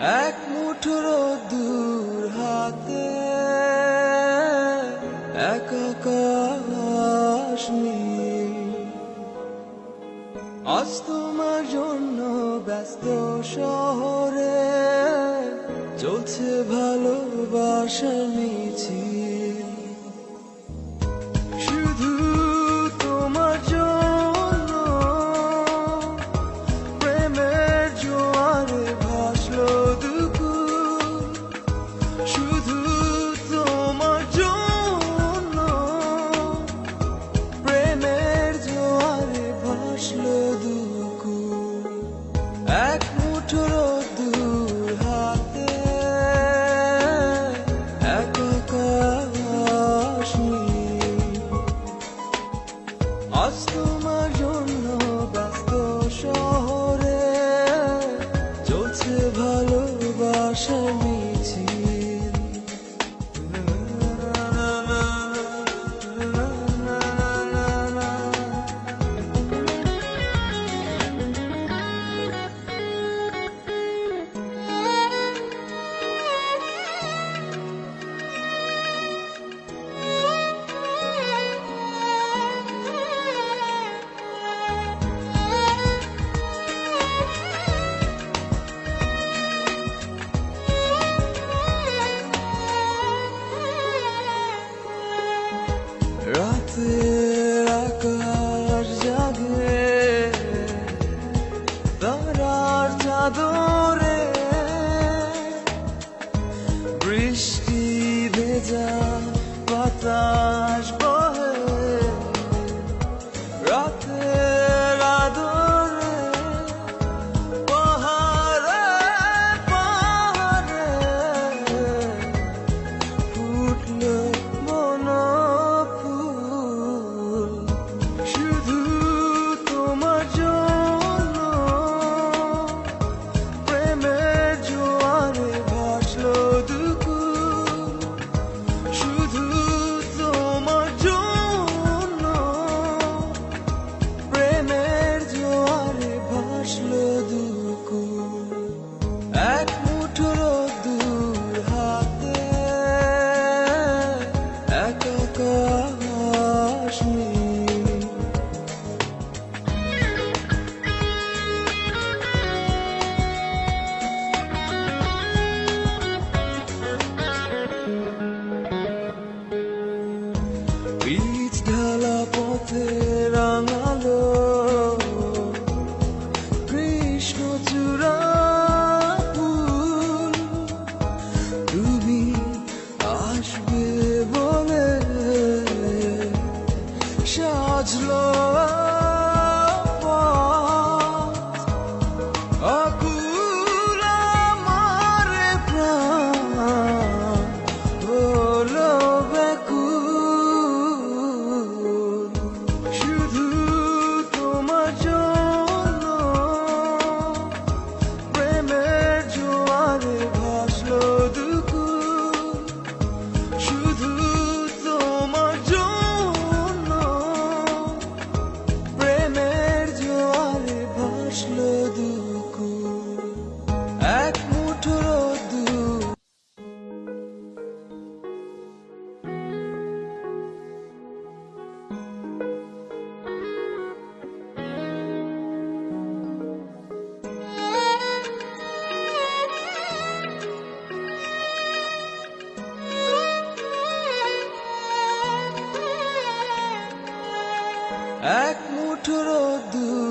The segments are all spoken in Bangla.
এক মুঠোর দূর হাতে এক আজ তোমার জন্য ব্যস্ত শহরে চলছে ভালোবাসা মিছিল। Aşkım arıyor The. দুকু এক এক মুঠোর রোদ্দুর। এক মুঠো রোদ্দুর।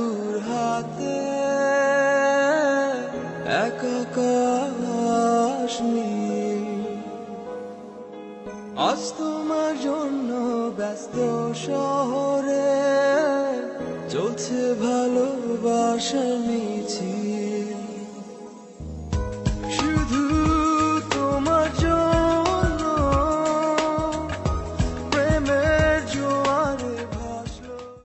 তোমার জন্য ব্যস্ত শহরে চলছে ভালোবাসা মিছিল।